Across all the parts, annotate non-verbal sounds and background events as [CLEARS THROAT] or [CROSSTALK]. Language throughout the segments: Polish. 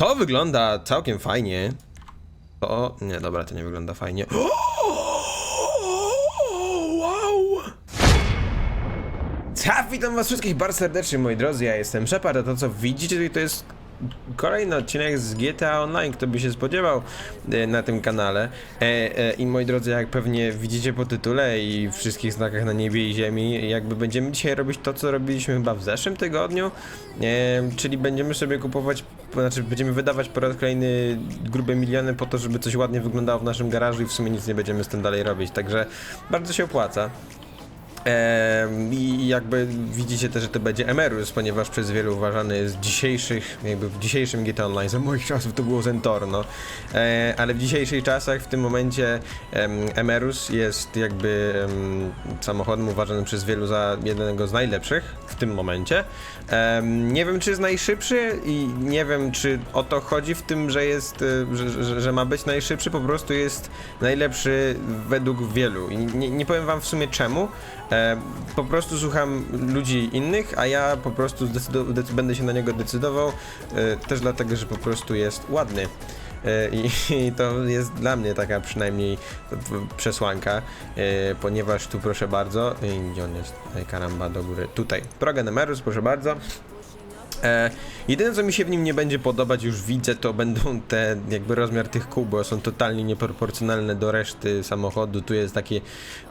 To wygląda całkiem fajnie. To... Nie, dobra, to nie wygląda fajnie. [GASPS] Wow! Ja, witam was wszystkich bardzo serdecznie, moi drodzy, ja jestem Shepard, a to co widzicie to jest kolejny odcinek z GTA Online, kto by się spodziewał e, na tym kanale. E, e, I moi drodzy, jak pewnie widzicie po tytule i wszystkich znakach na niebie i ziemi, jakby będziemy dzisiaj robić to, co robiliśmy chyba w zeszłym tygodniu, czyli będziemy sobie kupować, znaczy będziemy wydawać po raz kolejny grube miliony po to, żeby coś ładnie wyglądało w naszym garażu i w sumie nic nie będziemy z tym dalej robić, także bardzo się opłaca. I jakby widzicie też, że to będzie Emerus, ponieważ przez wielu uważany z dzisiejszych, jakby w dzisiejszym GTA Online, za moich czasów to było Zentorno, e, ale w dzisiejszych czasach, w tym momencie em, Emerus jest jakby em, samochodem uważanym przez wielu za jednego z najlepszych w tym momencie. Nie wiem, czy jest najszybszy i nie wiem, czy o to chodzi w tym, że jest, e, że, że, że ma być najszybszy, po prostu jest najlepszy według wielu. I nie, nie powiem wam w sumie czemu, E, po prostu słucham ludzi innych, a ja po prostu będę się na niego decydował, e, też dlatego, że po prostu jest ładny. E, [LAUGHS] I, I to jest dla mnie taka przynajmniej przesłanka, ponieważ tu proszę bardzo, gdzie on jest? Karamba do góry, tutaj. Progen Emerus, proszę bardzo. E, jedyne co mi się w nim nie będzie podobać, już widzę, to będą te, jakby rozmiar tych kół, bo są totalnie nieproporcjonalne do reszty samochodu. Tu jest takie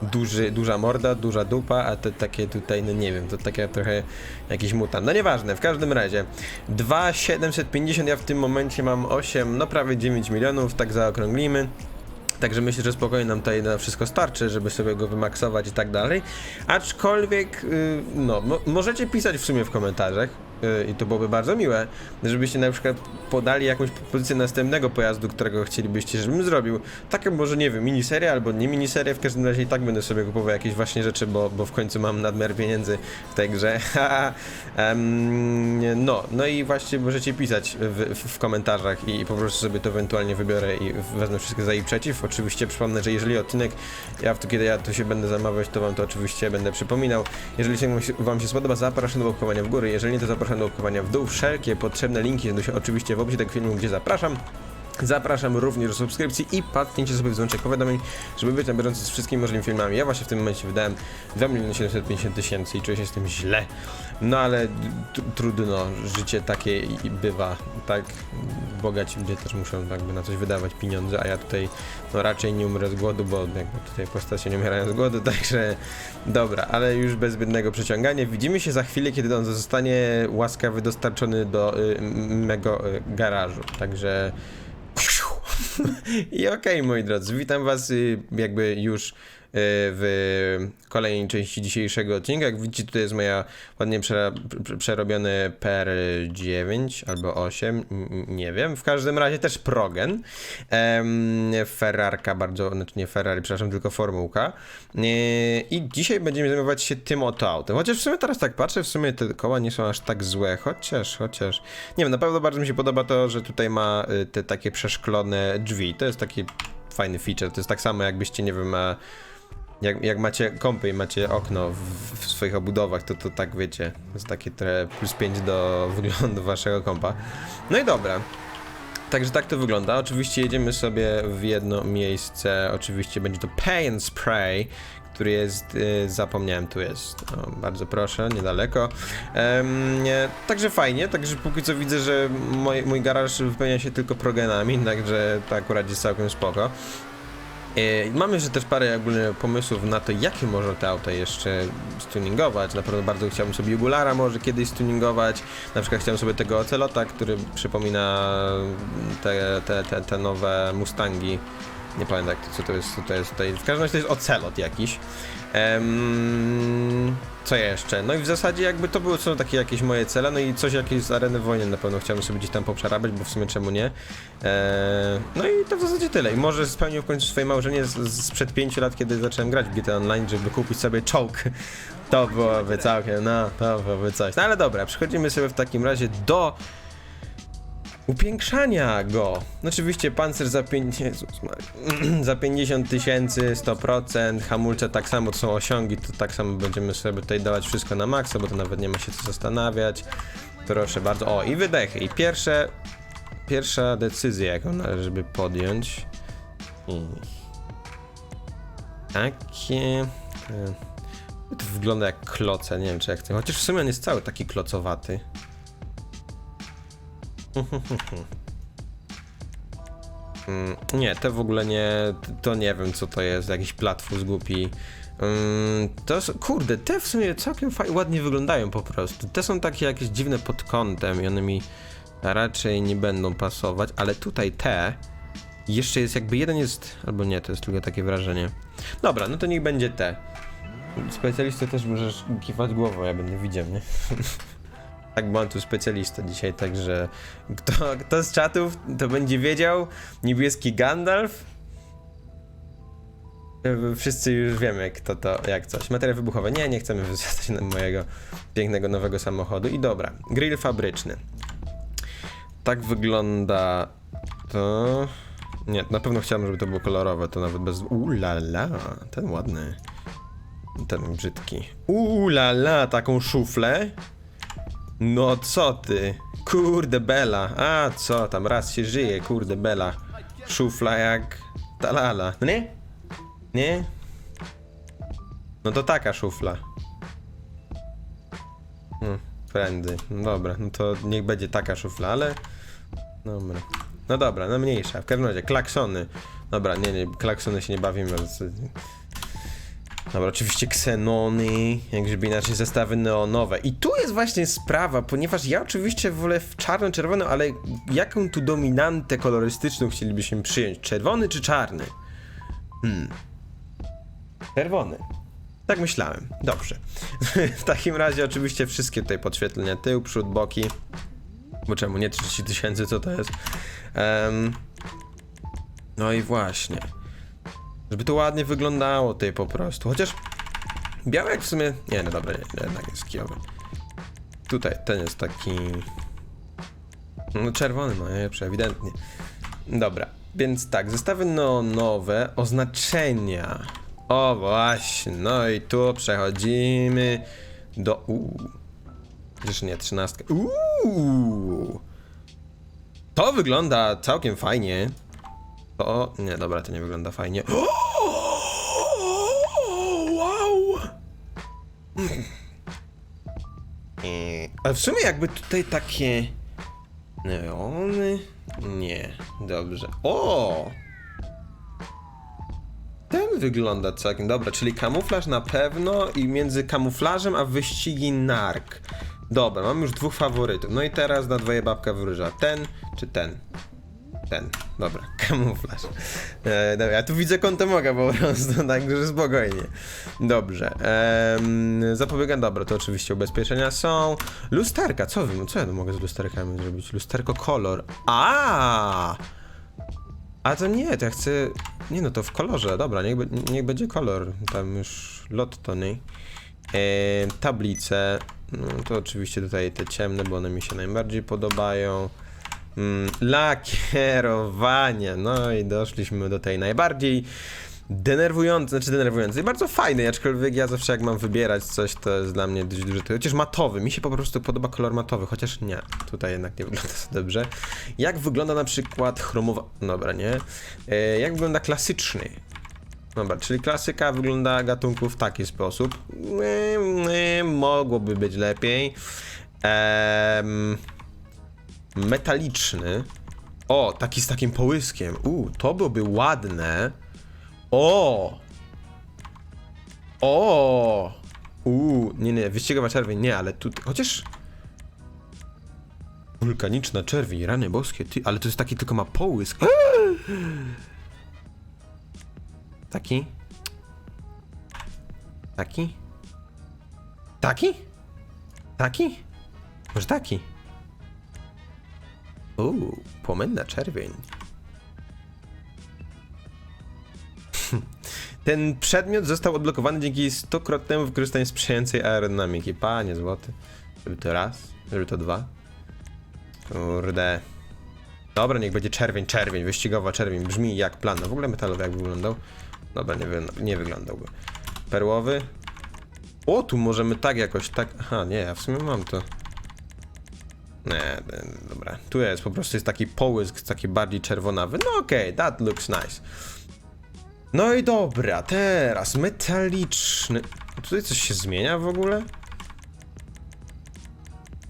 duży, duża morda, duża dupa, a te takie tutaj, no nie wiem, to takie trochę jakiś mutant. No nieważne, w każdym razie 2,750, ja w tym momencie mam 8, no prawie 9 milionów, tak zaokrąglimy. Także myślę, że spokojnie nam tutaj na wszystko starczy, żeby sobie go wymaksować i tak dalej. Aczkolwiek, y, no, mo możecie pisać w sumie w komentarzach, i to byłoby bardzo miłe, żebyście na przykład podali jakąś propozycję następnego pojazdu, którego chcielibyście, żebym zrobił. Taką może, nie wiem, miniserię albo nie miniserię, w każdym razie i tak będę sobie kupował jakieś właśnie rzeczy, bo, bo w końcu mam nadmiar pieniędzy w tej grze. [LAUGHS] Em, no, no i właśnie możecie pisać w, w, w komentarzach i po prostu sobie to ewentualnie wybiorę i wezmę wszystkie za i przeciw. Oczywiście przypomnę, że jeżeli odcinek, ja w to, kiedy ja tu się będę zamawiać, to wam to oczywiście będę przypominał. Jeżeli się, wam się spodoba, zapraszam do łapkowania w góry, jeżeli nie, to zapraszam do łapkowania w dół. Wszelkie potrzebne linki znajdują się oczywiście w opisie tego filmu, gdzie zapraszam. Zapraszam również do subskrypcji i patrzcie sobie w dzwoneczek powiadomień, żeby być na bieżąco z wszystkimi możliwymi filmami. Ja właśnie w tym momencie wydałem 2 miliony 750 tysięcy i czuję się z tym źle. No ale trudno, życie takie bywa, tak? Bogaci ludzie też muszą jakby na coś wydawać pieniądze, a ja tutaj no raczej nie umrę z głodu, bo jakby tutaj postacie nie umierają z głodu, [LAUGHS] także dobra, ale już bez zbędnego przeciągania. Widzimy się za chwilę, kiedy on zostanie łaskawy dostarczony do y, mego y, garażu, także... [LAUGHS] I okej, moi drodzy, witam was y, jakby już w kolejnej części dzisiejszego odcinka. Jak widzicie, tutaj jest moja ładnie przerobiony PR9 albo 8, n- n- nie wiem. W każdym razie też Progen. Ferrarka bardzo, znaczy nie Ferrari, przepraszam, tylko Formułka. Y, I dzisiaj będziemy zajmować się tym oto autem. Chociaż w sumie teraz tak patrzę, w sumie te koła nie są aż tak złe, chociaż, chociaż... Nie wiem, na pewno bardzo mi się podoba to, że tutaj ma y, te takie przeszklone drzwi. To jest taki fajny feature. To jest tak samo jakbyście, nie wiem, jak, jak macie kąpy i macie okno w, w swoich obudowach, to to tak wiecie, jest takie trochę plus 5 do [LAUGHS] wyglądu waszego kompa. No i dobra. Także tak to wygląda. Oczywiście jedziemy sobie w jedno miejsce. Oczywiście będzie to Pay and Spray, który jest, y, zapomniałem, tu jest. O, bardzo proszę, niedaleko. Nie, także fajnie, także póki co widzę, że mój, mój garaż wypełnia się tylko progenami, [LAUGHS] także to akurat jest całkiem spoko. E, Mam jeszcze też parę ogólnie pomysłów na to, jakie można te auta jeszcze stuningować. Na pewno bardzo chciałbym sobie Jugulara może kiedyś stuningować. Na przykład chciałem sobie tego Ocelota, który przypomina te, te, te, te nowe Mustangi. Nie pamiętam co to jest, co to jest tutaj. W każdym razie to jest Ocelot jakiś. Em, co jeszcze? No i w zasadzie jakby to były są takie jakieś moje cele, no i coś jakieś z areny wojen na pewno chciałbym sobie gdzieś tam poprzerabiać, bo w sumie czemu nie. Eee, no i to w zasadzie tyle. I może spełnił w końcu swoje marzenie z, z sprzed 5 lat, kiedy zacząłem grać w GTA Online, żeby kupić sobie czołg. To byłoby całkiem, no, to byłoby coś. No ale dobra, przechodzimy sobie w takim razie do upiększania go. No oczywiście pancerz za, pięć, Jezus Maria. [CLEARS THROAT] za 50 tysięcy, 100%, hamulce tak samo, to są osiągi, to tak samo będziemy sobie tutaj dawać wszystko na maksa, bo to nawet nie ma się co zastanawiać. Proszę bardzo. O, i wydechy. I pierwsze pierwsza decyzja, jaką należy by podjąć. Hmm. Takie... e, To wygląda jak kloce, nie wiem czy jak chcę. Chociaż w sumie on jest cały taki klocowaty. Mm, Nie, te w ogóle nie. To nie wiem co to jest, jakiś platfus głupi. Mm, To s- kurde, te w sumie całkiem ładnie wyglądają po prostu. Te są takie jakieś dziwne pod kątem i one mi raczej nie będą pasować, ale tutaj te jeszcze jest jakby jeden jest, albo nie, to jest tylko takie wrażenie. Dobra, no to niech będzie te. Specjalistę też możesz kiwać głową, ja będę widział, nie? [LAUGHS] tak, bo mam tu specjalistę dzisiaj, także kto, kto z czatów to będzie wiedział, niebieski Gandalf. Wszyscy już wiemy, kto to, jak coś. Materiał wybuchowy. Nie, nie chcemy na mojego pięknego nowego samochodu. I dobra, grill fabryczny. Tak wygląda to. Nie, na pewno chciałem, żeby to było kolorowe, to nawet bez. Ulala, ten ładny. Ten brzydki. Ulala, taką szuflę. No co ty? Kurde Bela. A co tam, raz się żyje, kurde Bela. Szufla jak talala. No nie? Nie? No to taka szufla. Hmm, prędzej. No dobra, no to niech będzie taka szufla, ale... Dobra. No dobra, no mniejsza. W każdym razie, klaksony. Dobra, nie, nie, klaksony się nie bawimy. Dobra, oczywiście ksenony, jak żeby inaczej zestawy neonowe. I tu jest właśnie sprawa, ponieważ ja oczywiście wolę w czarno-czerwono, ale jaką tu dominantę kolorystyczną chcielibyśmy przyjąć? Czerwony czy czarny? Hmm. Czerwony. Tak myślałem. Dobrze. [LAUGHS] w takim razie oczywiście wszystkie tutaj podświetlenia tył, przód, boki. Bo czemu nie 30 tysięcy, co to jest? Em, no i właśnie. Żeby to ładnie wyglądało tutaj po prostu. Chociaż białek w sumie... Nie, no dobra, nie, jednak jest kijowy. Tutaj, ten jest taki... No czerwony ma najlepszy, ewidentnie. Dobra, więc tak, zestawy neonowe, oznaczenia. O właśnie, no i tu przechodzimy do... Uuu. Przecież nie, trzynastkę. Uuu. To wygląda całkiem fajnie. To... Nie, dobra, to nie wygląda fajnie. [GASPS] Wow! Eee, A w sumie jakby tutaj takie... Neony? Nie, dobrze. O! Ten wygląda całkiem dobra, czyli kamuflaż na pewno i między kamuflażem a wyścigi nark. Dobra, mam już dwóch faworytów. No i teraz na dwoje babka wróża. Ten czy ten? Ten. Dobra, [LAUGHS] kamuflaż. E, dobra, ja tu widzę kątem oka po prostu, [LAUGHS] także spokojnie. Dobrze. Ehm, zapobiegam, dobra, to oczywiście ubezpieczenia są. Lusterka, co wy, co ja tu mogę z lusterkami zrobić? Lusterko kolor. A! A to nie, to ja chcę. Nie no, to w kolorze, dobra, niech, niech będzie kolor. Tam już lotto, nie? E, tablice. No to oczywiście tutaj te ciemne, bo one mi się najbardziej podobają. Mm, lakierowanie. No i doszliśmy do tej najbardziej denerwującej, znaczy denerwującej, bardzo fajnej, aczkolwiek ja zawsze jak mam wybierać coś, to jest dla mnie dość duże. Chociaż matowy, mi się po prostu podoba kolor matowy, chociaż nie, tutaj jednak nie wygląda to dobrze. Jak wygląda na przykład chromowa... Dobra, nie? E, jak wygląda klasyczny? Dobra, czyli klasyka wygląda gatunku w taki sposób. Mogłoby być lepiej. Ehm metaliczny. O, taki z takim połyskiem. U, to byłoby ładne. O! O! U, nie, nie, wyścigowa czerwień, nie, ale tu, chociaż... Wulkaniczna czerwień, rany boskie, ty, ale to jest taki, tylko ma połysk. Taki? Taki? Taki? Taki? Może taki? Uuu, płomienna czerwień. [LAUGHS] Ten przedmiot został odblokowany dzięki stokrotnemu wykorzystaniu sprzyjającej aerodynamiki. Panie złoty. Żeby to raz, żeby to dwa. Kurde. Dobra, niech będzie czerwień, czerwień, wyścigowa czerwień. Brzmi jak plan. No w ogóle metalowy jak wyglądał? Dobra, nie, wy, nie wyglądałby. Perłowy. O, tu możemy tak jakoś, tak... Aha, nie, ja w sumie mam to. Nie, dobra. Tu jest po prostu jest taki połysk, taki bardziej czerwonawy. No okej, that looks nice. No i dobra, teraz metaliczny. Tutaj coś się zmienia w ogóle?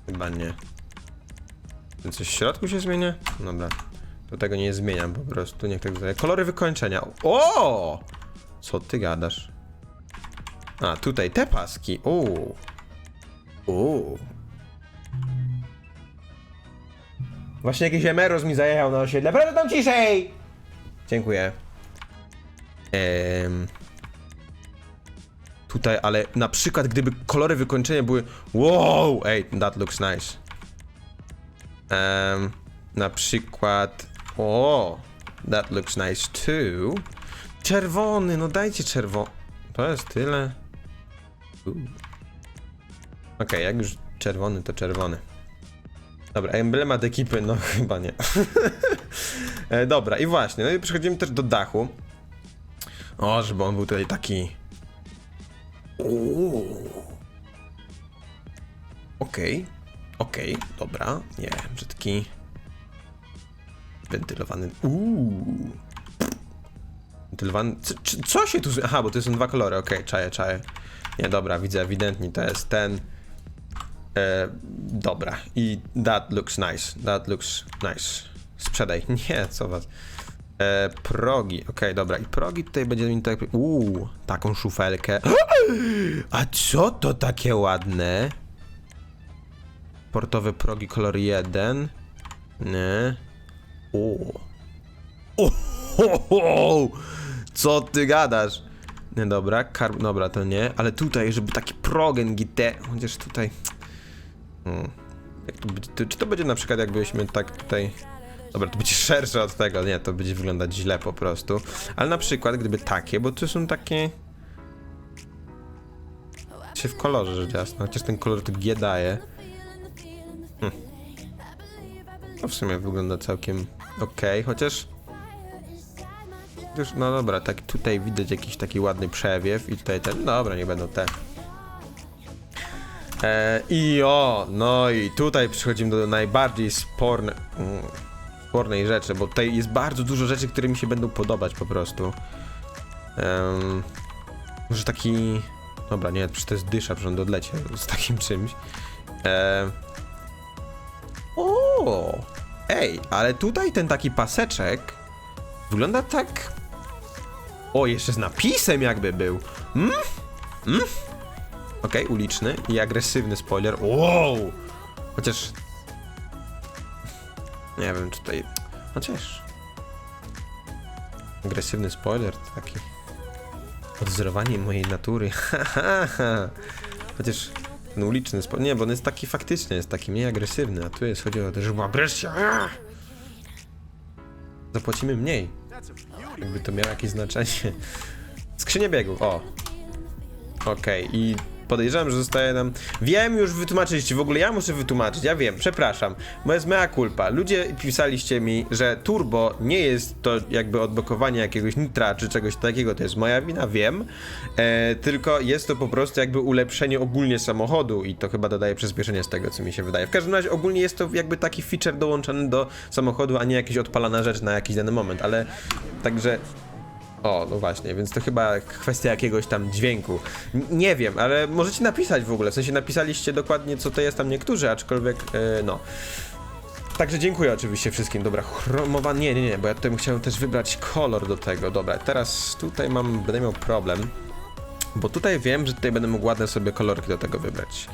Chyba nie. Coś w środku się zmienia? Dobra. To tego nie zmieniam po prostu, niech tak zostaje. Kolory wykończenia. O! Co ty gadasz? A, tutaj te paski. Uuu. Uuu. Właśnie jakiś emeros mi zajechał na osiedle. Proszę tam ciszej! Dziękuję. Ehm. Tutaj, ale na przykład gdyby kolory wykończenia były Wow! Ej, that looks nice. Ehm, na przykład O! That looks nice too. Czerwony, no dajcie czerwony. To jest tyle. Okej, jak już czerwony, to czerwony. Dobra, emblemat ekipy, no [LAUGHS] chyba nie. [LAUGHS] e, dobra, i właśnie, no i przechodzimy też do dachu. O, żeby on był tutaj taki. Uuu. Okej, okej, dobra, nie, brzydki. Wentylowany. Uuu. Wentylowany. Co, co- się tu. Aha, bo to są dwa kolory, okej, czaję, czaję. Nie, dobra, widzę ewidentnie, to jest ten. E, dobra, i that looks nice. That looks nice. Sprzedaj. [LAUGHS] Nie, co was. E, progi, okej, dobra. I progi tutaj będzie mi tak. Uuu, taką szufelkę. [GASPS] A co to takie ładne? Portowe progi kolor 1. Nie. O. O. [LAUGHS] Co ty gadasz? Nie, dobra, karb... Dobra, to nie, ale tutaj, żeby taki progen gite... Chociaż tutaj... Hmm. To czy to będzie na przykład jakbyśmy tak tutaj... Dobra, to będzie szersze od tego, nie, to będzie wyglądać źle po prostu. Ale na przykład gdyby takie, bo tu są takie... się w kolorze rzecz jasna, chociaż ten kolor to G daje. Hmm. To w sumie wygląda całkiem okej, chociaż... No dobra, tak tutaj widać jakiś taki ładny przewiew i tutaj ten, dobra, nie będą te. E, I o, no i tutaj przechodzimy do najbardziej sporne, mm, spornej rzeczy, bo tutaj jest bardzo dużo rzeczy, które mi się będą podobać po prostu. Em, może taki, dobra, nie, przecież to jest dysza, przecież on odlecie z takim czymś. E, o, ej, ale tutaj ten taki paseczek wygląda tak o, jeszcze z napisem jakby był. Mm? Mm? Okej, uliczny i agresywny spoiler. Wow! Chociaż... Nie wiem, tutaj... Chociaż... Agresywny spoiler to taki... Odzorowanie mojej natury. [LAUGHS] Chociaż ten uliczny spoiler... Nie, bo on jest taki faktycznie, jest taki mniej agresywny, a tu jest, chodzi o to, że agresja. Zapłacimy mniej. Jakby to miało jakieś znaczenie. Skrzynia biegów, o. Okej, i podejrzewam, że zostaje nam... Wiem, już wytłumaczyliście, w ogóle ja muszę wytłumaczyć, ja wiem, przepraszam. Bo jest mea culpa. Ludzie pisaliście mi, że turbo nie jest to jakby odblokowanie jakiegoś nitra czy czegoś takiego, to jest moja wina, wiem. E, tylko jest to po prostu jakby ulepszenie ogólnie samochodu i to chyba dodaje przyspieszenie z tego, co mi się wydaje. W każdym razie ogólnie jest to jakby taki feature dołączony do samochodu, a nie jakaś odpalana rzecz na jakiś dany moment, ale także o, no właśnie, więc to chyba kwestia jakiegoś tam dźwięku. N nie wiem, ale możecie napisać w ogóle, w sensie napisaliście dokładnie co to jest tam niektórzy, aczkolwiek, e, no. Także dziękuję oczywiście wszystkim. Dobra, chromowany, nie, nie, nie, bo ja tutaj chciałem też wybrać kolor do tego. Dobra, teraz tutaj mam, będę miał problem, bo tutaj wiem, że tutaj będę mógł ładne sobie kolorki do tego wybrać.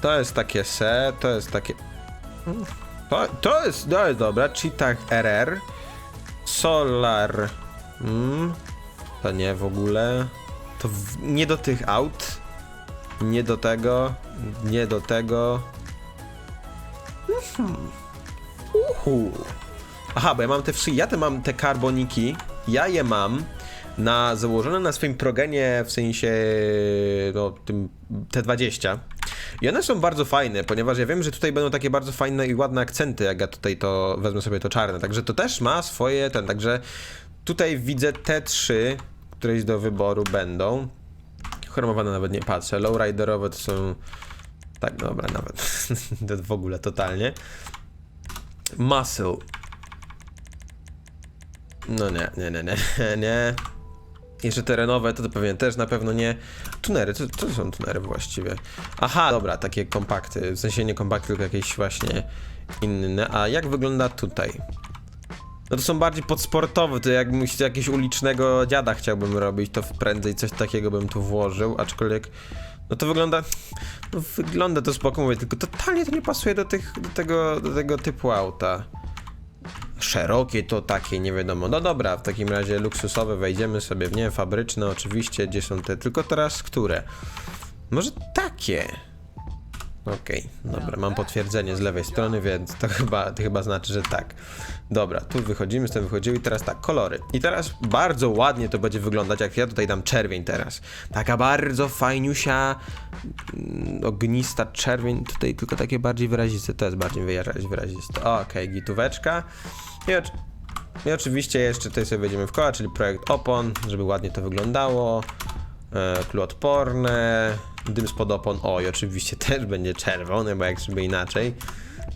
To jest takie se, to jest takie... To, to jest, to jest dobra, Cheetah RR, Solar... Mm, to nie w ogóle. To w, nie do tych aut. Nie do tego. Nie do tego. Mhm. Uhu. Aha, bo ja mam te wszy, ja te mam te karboniki. Ja je mam na założone na swoim progenie w sensie no tym T20. I one są bardzo fajne, ponieważ ja wiem, że tutaj będą takie bardzo fajne i ładne akcenty, jak ja tutaj to wezmę sobie to czarne. Także to też ma swoje ten, także tutaj widzę te trzy, któreś do wyboru będą. Chromowane nawet nie patrzę. Lowriderowe to są Tak, dobra, nawet. [LAUGHS] w ogóle totalnie. Muscle. No nie, nie, nie, nie, [LAUGHS] nie. Jeszcze terenowe, to, to pewnie też na pewno nie. Tunery, co są tunery właściwie? Aha, dobra, takie kompakty. W sensie nie kompakty, tylko jakieś właśnie inne. A jak wygląda tutaj? No to są bardziej podsportowe, to jak musicie jakiegoś ulicznego dziada chciałbym robić, to prędzej coś takiego bym tu włożył, aczkolwiek no to wygląda, no wygląda to spoko, mówię, tylko totalnie to nie pasuje do, tych, do, tego, do tego typu auta. Szerokie to takie, nie wiadomo. No dobra, w takim razie luksusowe wejdziemy sobie w nie, fabryczne oczywiście, gdzie są te, tylko teraz które? Może takie? Okej, dobra, mam potwierdzenie z lewej strony, więc to [LAUGHS] chyba, to chyba znaczy, że tak. Dobra, tu wychodzimy, z tym wychodziły i teraz tak, kolory. I teraz bardzo ładnie to będzie wyglądać, jak ja tutaj dam czerwień teraz. Taka bardzo fajniusia, mm, ognista czerwień, tutaj tylko takie bardziej wyraziste, to jest bardziej wyrazi- wyraziste. Okej, gitóweczka. I, oczy- I oczywiście jeszcze tutaj sobie wejdziemy w koła, czyli projekt opon, żeby ładnie to wyglądało. E, Kluodporne, dym spod opon, oj, oczywiście [LAUGHS] też będzie czerwony, bo jak żeby inaczej.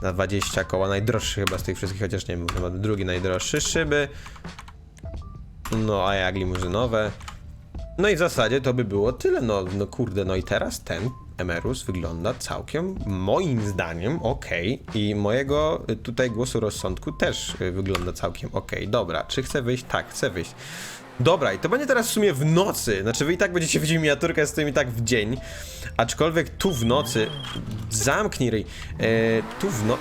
Na 20 koła, najdroższy chyba z tych wszystkich, chociaż nie wiem, drugi najdroższy, szyby. No, a jak limuzynowe. No i w zasadzie to by było tyle, no, no kurde, no i teraz ten Emerus wygląda całkiem, moim zdaniem, okej. I mojego y, tutaj głosu rozsądku też y, wygląda całkiem okej. Dobra, czy chcę wyjść? Tak, chcę wyjść. Dobra, i to będzie teraz w sumie w nocy. Znaczy, wy i tak będziecie widzieli miniaturkę z tym i tak w dzień. Aczkolwiek tu w nocy. Zamknij ryj. E, tu w no.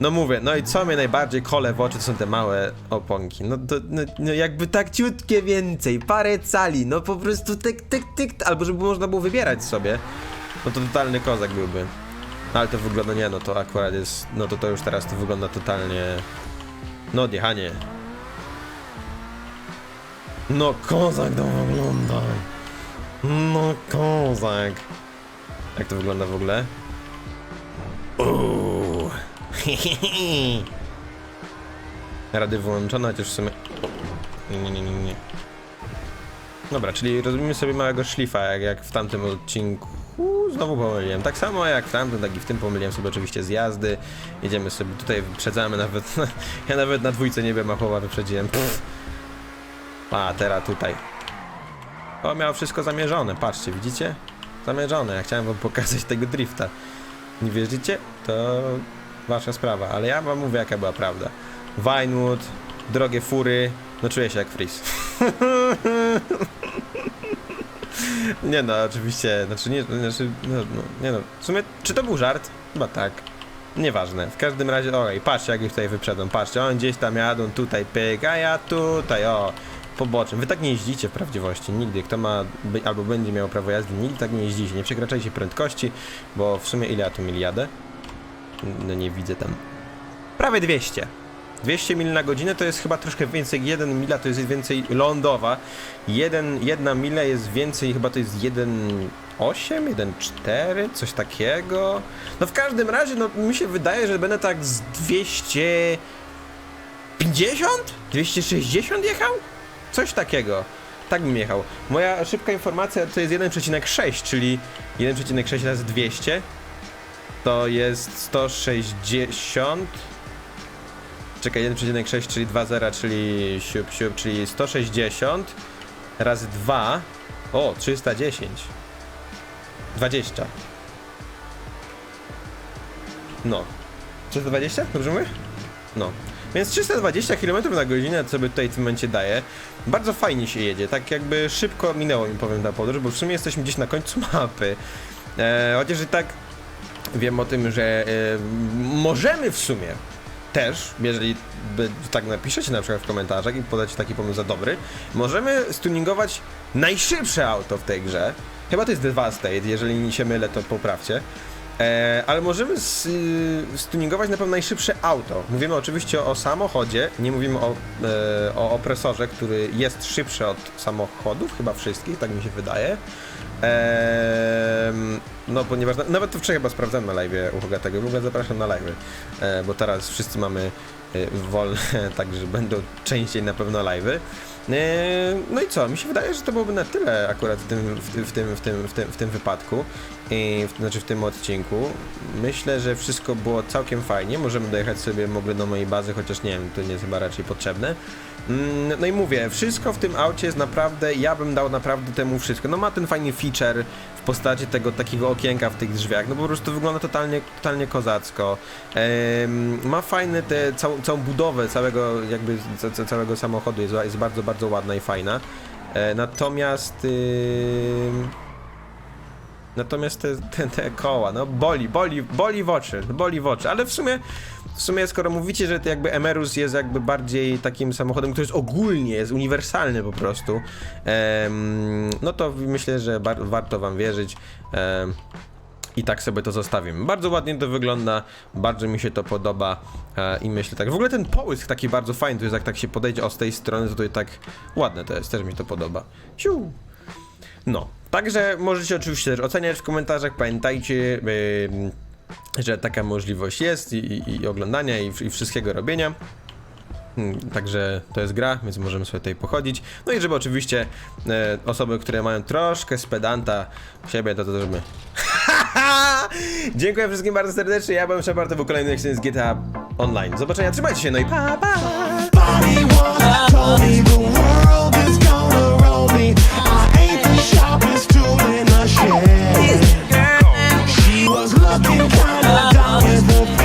No mówię, no i co mnie najbardziej kole w oczy, to są te małe oponki. No, to, no, no jakby tak ciutkie więcej, parę cali, no po prostu tyk, tyk, tyk, albo żeby można było wybierać sobie. No to totalny kozak byłby. No ale to wygląda, nie no, to akurat jest, no to to już teraz to wygląda totalnie... No odjechanie. No kozak to wygląda. No kozak. Jak to wygląda w ogóle? Uuu. [LAUGHS] Rady wyłączone, chociaż w sumie... Nie, nie, nie, nie, nie. Dobra, czyli robimy sobie małego szlifa, jak, jak w tamtym odcinku. Znowu pomyliłem. Tak samo jak w tamtym, tak i w tym pomyliłem sobie oczywiście zjazdy. Jedziemy sobie tutaj, wyprzedzamy nawet. [LAUGHS] ja nawet na dwójce nie wiem, Machowa wyprzedziłem. Pff. A, teraz tutaj. O, miał wszystko zamierzone, patrzcie, widzicie? Zamierzone, ja chciałem wam pokazać tego drifta. Nie wierzycie? To wasza sprawa, ale ja wam mówię jaka była prawda. Vinewood, drogie fury, no czuję się jak Freeze. [LAUGHS] nie no, oczywiście, znaczy nie, znaczy, no, no, nie no, w sumie, czy to był żart? Chyba tak. Nieważne, w każdym razie, oj, patrzcie jak ich tutaj wyprzedzą, patrzcie, on gdzieś tam jadą, tutaj pyk, a ja tutaj, o, poboczem. Wy tak nie jeździcie w prawdziwości, nigdy. Kto ma, albo będzie miał prawo jazdy, nigdy tak nie jeździcie. Nie przekraczajcie prędkości, bo w sumie ile ja tu mil jadę? No nie widzę tam. Prawie 200. 200 mil na godzinę to jest chyba troszkę więcej, 1 mila to jest więcej lądowa, 1, jedna mila jest więcej, chyba to jest 1,8, 1,4, coś takiego. No w każdym razie, no mi się wydaje, że będę tak z 250? 260 jechał? Coś takiego. Tak bym jechał. Moja szybka informacja to jest 1,6, czyli 1,6 razy 200 to jest 160. Czekaj, 1,6, czyli 2,0, czyli siup, siup, czyli 160 razy 2. O, 310. 20. No. 320? Dobrze mówię? No. Więc 320 km na godzinę sobie tutaj w tym momencie daje. Bardzo fajnie się jedzie, tak jakby szybko minęło mi powiem ta podróż, bo w sumie jesteśmy gdzieś na końcu mapy. E, chociaż i tak wiem o tym, że e, możemy w sumie też, jeżeli by, tak napiszecie na przykład w komentarzach i podacie taki pomysł za dobry, możemy stuningować najszybsze auto w tej grze. Chyba to jest Devastate, jeżeli się mylę, to poprawcie. E, ale możemy y, stuningować na pewno najszybsze auto. Mówimy oczywiście o samochodzie, nie mówimy o, e, o opresorze, który jest szybszy od samochodów, chyba wszystkich, tak mi się wydaje. Ehm, no ponieważ na, nawet to wczoraj chyba sprawdzałem na live u Hogatego, w ogóle zapraszam na live, e, bo teraz wszyscy mamy e, wolne, [LAUGHS] także będą częściej na pewno live'y. Eee, No i co? Mi się wydaje, że to byłoby na tyle akurat w tym, w, w, tym, w, tym, w, tym, w tym wypadku, i w, znaczy w tym odcinku. Myślę, że wszystko było całkiem fajnie. Możemy dojechać sobie mogli do mojej bazy, chociaż nie wiem, to nie jest chyba raczej potrzebne. Mm, No i mówię, wszystko w tym aucie jest naprawdę, ja bym dał naprawdę temu wszystko. No ma ten fajny feature w postaci tego takiego okienka w tych drzwiach, no po prostu wygląda totalnie, totalnie kozacko. Em, ma fajne te, całą, całą budowę całego jakby ca, ca, całego samochodu jest, jest bardzo, bardzo ładna i fajna. E, natomiast ym, Natomiast te, te, te koła, no boli, boli, boli w oczy, boli w oczy, ale w sumie, w sumie skoro mówicie, że to jakby Emerus jest jakby bardziej takim samochodem, który jest ogólnie, jest uniwersalny po prostu, em, no to myślę, że warto wam wierzyć. Em, i tak sobie to zostawimy. Bardzo ładnie to wygląda, bardzo mi się to podoba e, i myślę tak. W ogóle ten połysk taki bardzo fajny, to jest jak tak się podejdzie o z tej strony, to, to tak ładne to jest, też mi to podoba. Siu. No, także możecie oczywiście też oceniać w komentarzach, pamiętajcie, yy, że taka możliwość jest i, i, i oglądania i, i wszystkiego robienia. Mm, Także to jest gra, więc możemy sobie tutaj pochodzić. No i żeby oczywiście e, osoby, które mają troszkę z pedanta w siebie, to to żeby... [LAUGHS] Dziękuję wszystkim bardzo serdecznie, ja byłem Shepard, to był kolejny z GTA Online. Zobaczenia, trzymajcie się, no i pa, pa! As the